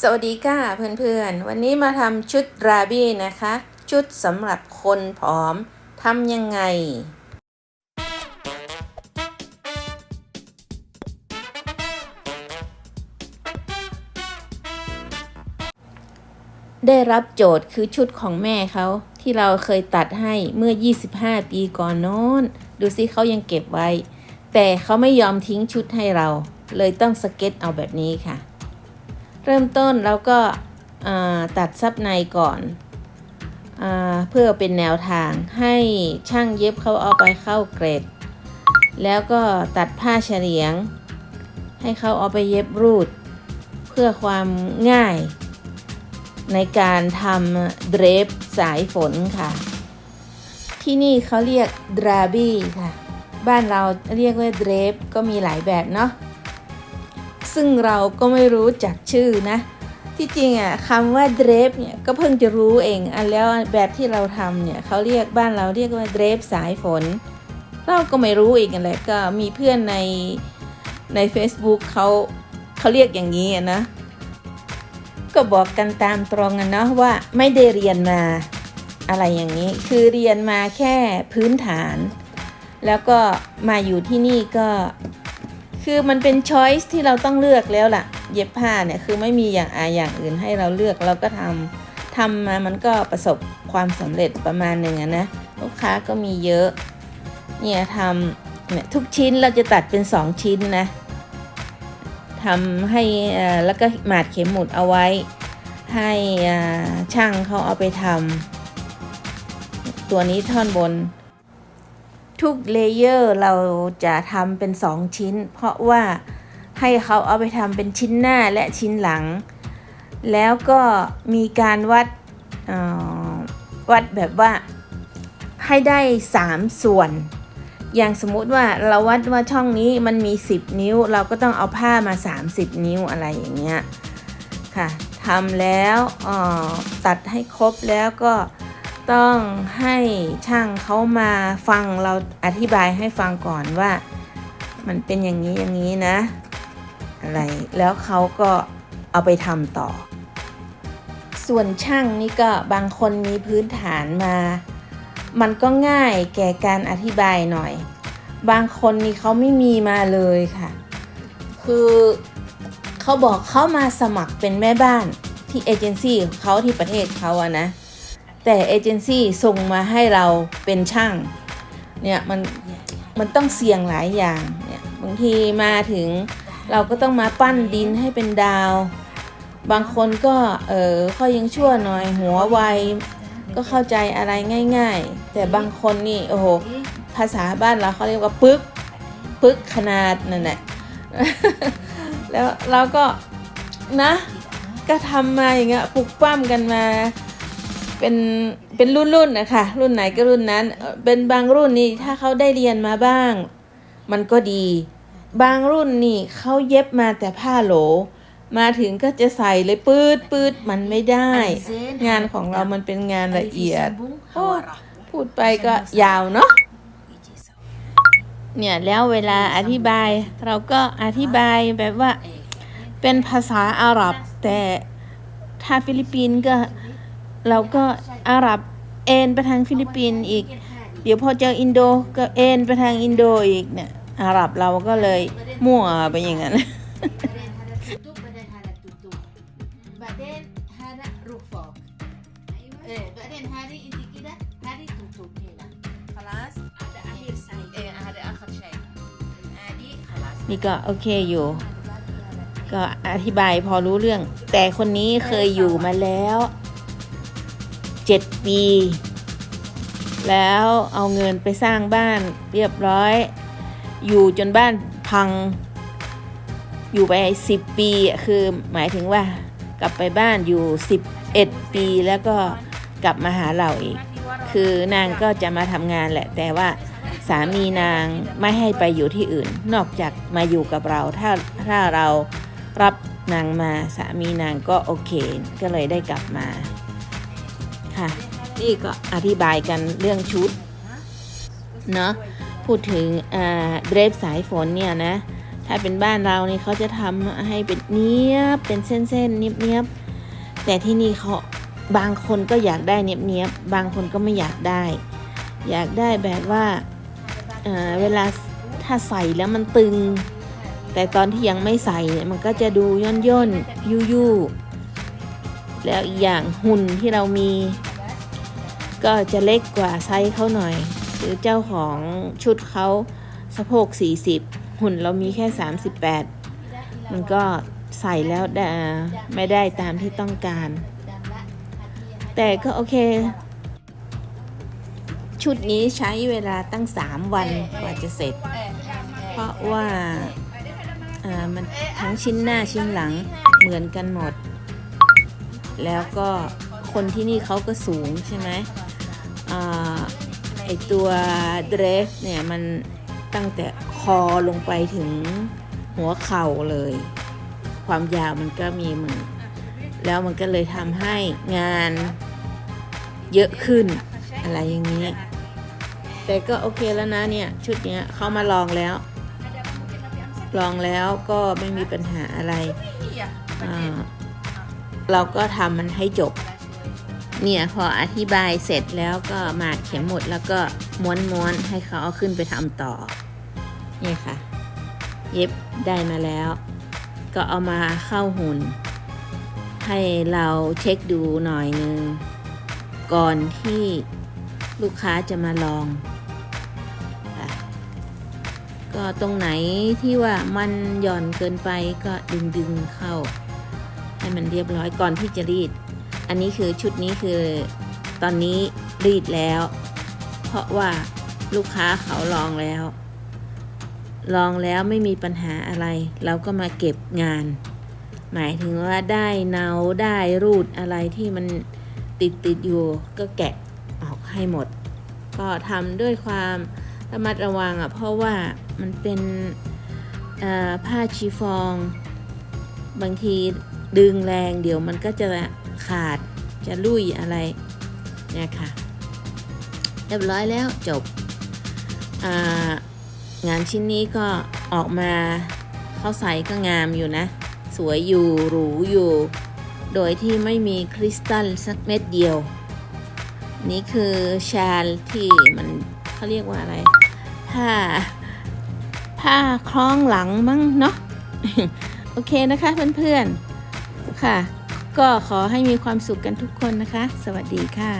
สวัสดีค่ะเพื่อนๆ วันนี้มาทำชุดราบี้นะคะ ชุดสำหรับคนผอมทำยังไง ได้รับโจทย์คือชุดของแม่เขาที่เราเคยตัดให้เมื่อ 25 ปีก่อนโน้น ดูสิเขายังเก็บไว้ แต่เขาไม่ยอมทิ้งชุดให้เรา เลยต้องสเก็ตเอาแบบนี้ค่ะ เริ่มต้นเราก็ตัดซับในก่อนอเพื่อเป็นแนวทางให้ช่างเย็บเขาเอาไปเข้าเกรด แล้วก็ตัดผ้าเฉลียง ให้เขาเอาไปเย็บรูด เพื่อความง่าย ในการทำเดรฟสายฝนค่ะ ที่นี่เขาเรียกดราบี้ค่ะ บ้านเราเรียกว่าเดรฟก็มีหลายแบบเนาะ ซึ่งเราก็ไม่รู้จักชื่อนะ ที่จริงอะคำว่าเดรฟเนี่ยก็เพิ่งจะรู้เองอันแล้วแบบที่เราทำเนี่ยเขาเรียกบ้านเราเรียกว่าเดรฟสายฝน เราก็ไม่รู้อีกอะไรก็มีเพื่อนในใน Facebook เขาเขาเรียกอย่างนี้อะนะ ก็บอกกันตามตรงกันเนาะว่าไม่ได้เรียนมาอะไรอย่างนี้ คือเรียนมาแค่พื้นฐาน แล้วก็มาอยู่ที่นี่ก็ คือมันเป็นช้อยส์ที่เราต้องเลือกแล้วล่ะ เย็บผ้าเนี่ยคือไม่มีอย่างอาอย่างอื่นให้เราเลือกเราก็ทำทำมามันก็ประสบความสำเร็จประมาณหนึ่งนะลูกค้าก็มีเยอะ เนี่ยทำเนี่ยทุกชิ้นเราจะตัดเป็นสองชิ้นนะทำให้อ่อแล้วก็หมาดเข็มหมุดเอาไว้ ให้อ่าช่างเขาเอาไปทำตัวนี้ท่อนบน ทุกเลเยอร์เราจะทำเป็นสองชิ้น เพราะว่าให้เขาเอาไปทำเป็นชิ้นหน้าและชิ้นหลัง แล้วก็มีการวัดออวัดแบบว่าให้ได้ 3 ส่วน อย่างสมมุติว่าเราวัดว่าช่องนี้มันมี 10 นิ้ว เราก็ต้องเอาผ้ามา 30 นิ้วอะไรอย่างเงี้ยค่ะทำแล้วออตัดให้ครบแล้วก็ ต้องให้ช่างเขามาฟังเราอธิบายให้ฟังก่อนว่า มันเป็นอย่างนี้อย่างนี้นะ อะไรแล้วเขาก็เอาไปทำต่อ ส่วนช่างนี่ก็บางคนมีพื้นฐานมา มันก็ง่ายแก่การอธิบายหน่อย บางคนนี่เขาไม่มีมาเลยค่ะ คือเขาบอกเขามาสมัครเป็นแม่บ้านที่เอเจนซี่ของเขาที่ประเทศเขาอะนะ แต่เอเจนซี่ส่งมาให้เราเป็นช่าง เนี่ยมันมันต้องเสี่ยงหลายอย่างเนี่ยบางทีมาถึงเราก็ต้องมาปั้นดินให้เป็นดาว บางคนก็เออเขายังชั่วหน่อยหัวไวก็เข้าใจอะไรง่าย ๆ แต่บางคนนี่โอ้โหภาษาบ้านเราเขาเรียกว่าปึกปึกขนาดนั่นแหละแล้วเราก็นะก็ทำมาอย่างเงี้ยปลุกปั้มกันมา เป็นเป็นรุ่นรุ่นๆนะคะรุ่นไหนก็รุ่นนั้นเอ่อเป็นบางรุ่นนี่ถ้าเขาได้เรียนมาบ้าง มันก็ดี บางรุ่นนี่เขาเย็บมาแต่ผ้าโหล มาถึงก็จะใส่เลยปืดปืดมันไม่ได้ งานของเรามันเป็นงานละเอียดโอ้พูดไปก็ยาวเนาะเนี่ยแล้วเวลาอธิบายเราก็อธิบายแบบว่าเป็นภาษาอาหรับแต่ถ้าฟิลิปปินส์ก็ เราก็อาหรับเอนไปทางฟิลิปปินส์อีก เดี๋ยวพอเจออินโดก็เอนไปทางอินโดอีกเนี่ยอาหรับเราก็เลยมั่วไปอย่างนั้น นี่ก็โอเคอยู่ ก็อธิบายพอรู้เรื่อง แต่คนนี้เคยอยู่มาแล้ว เจ็ดปี แล้วเอาเงินไปสร้างบ้านเรียบร้อย อยู่จนบ้านพัง อยู่ไปสิบปีอะคือหมายถึงว่ากลับไปบ้านอยู่สิบเอ็ดปีแล้วก็กลับมาหาเราอีก คือนางก็จะมาทำงานแหละ แต่ว่าสามีนางไม่ให้ไปอยู่ที่อื่น นอกจากมาอยู่กับเรา ถ้าถ้าเรารับนางมาสามีนางก็โอเค ก็เลยได้กลับมา ค่ะ นี่ก็อธิบายกันเรื่องชุดเนาะพูดถึงเดรฟสายฝนเนี่ยนะ ถ้าเป็นบ้านเรานี่เขาจะทำให้เป็นเนี้ยบเป็นเส้นๆเนี้ยบๆแต่ที่นี่เขาบางคนก็อยากได้เนี้ยบๆบางคนก็ไม่อยากได้ อยากได้แบบว่าเเวลาถ้าใส่แล้วมันตึง แต่ตอนที่ยังไม่ใส่เนี่ยมันก็จะดูย่นย่นๆยุยุๆ แล้วอีกอย่างหุ่นที่เรามี ก็จะเล็กกว่าไซส์เขาหน่อย หรือเจ้าของชุดเขาสะโพก 40 หุ่นเรามีแค่ 38 มันก็ใส่แล้วได้ไม่ได้ตามที่ต้องการ แต่ก็โอเค ชุดนี้ใช้เวลาตั้ง 3 วันกว่าจะเสร็จ เพราะว่ามันทั้งชิ้นหน้าชิ้นหลังเหมือนกันหมด แล้วก็คนที่นี่เขาก็สูงใช่ไหมอ่าไอตัวเดรสเนี่ยมันตั้งแต่คอลงไปถึงหัวเข่าเลย ความยาวมันก็มีเหมือนแล้วมันก็เลยทำให้งานเยอะขึ้นอะไรอย่างนี้ แต่ก็โอเคแล้วนะเนี่ย ชุดเนี้ยเขามาลองแล้ว ลองแล้วก็ไม่มีปัญหาอะไรอ่า เราก็ทำมันให้จบ เนี่ยพออธิบายเสร็จแล้วก็มาดเข็มหมดแล้วก็ม้วนๆให้เขาเอาขึ้นไปทำต่อเนี่ยค่ะ เย็บได้มาแล้ว ก็เอามาเข้าหุ่น ให้เราเช็คดูหน่อยนึง ก่อนที่ลูกค้าจะมาลองค่ะก็ตรงไหนที่ว่ามันหย่อนเกินไปก็ดึงดึงๆเข้า ให้มันเรียบร้อยก่อนที่จะรีด อันนี้คือชุดนี้คือตอนนี้รีดแล้ว เพราะว่าลูกค้าเขาลองแล้ว ลองแล้วไม่มีปัญหาอะไร เราก็มาเก็บงาน หมายถึงว่าได้เนาได้รูดอะไรที่มันติดติดอยู่ก็แกะออกให้หมด ก็ทำด้วยความระมัดระวังอะเพราะว่ามันเป็นผ้าชีฟอง บางที ดึงแรงเดี๋ยวมันก็จะขาดจะลุยอะไรเนี่ยค่ะเรียบร้อยแล้วจบางานชิ้นนี้ก็ออกมาเข้าใส่ก็งามอยู่นะ สวยอยู่หรูอยู่ โดยที่ไม่มีคริสตัลสักเม็ดเดียว นี่คือชาลที่มันเขาเรียกว่าอะไรผ้าผ้าคล้องหลังมั้งเนาะโอเคนะคะเพื่อนๆ ค่ะ ก็ขอให้มีความสุขกันทุกคนนะคะ สวัสดีค่ะ